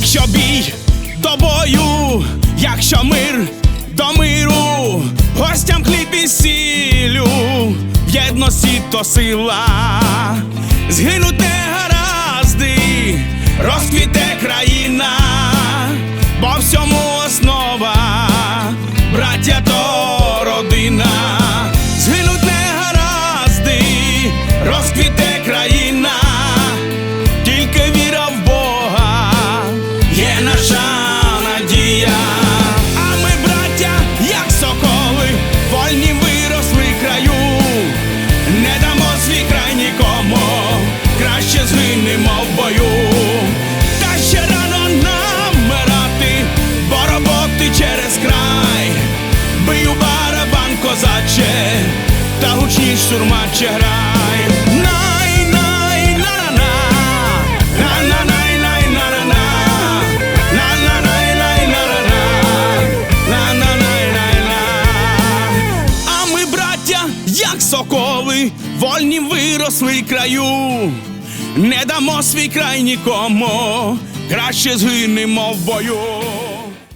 Якщо бій до бою, якщо мир до миру, гостям хліб і сілю, в єдності то сила, згинуть гаразди, розквіте на на най, най, на А ми, браття, як соколи, вольні виросли краю, не дамо свій край нікому, краще згинемо в бою.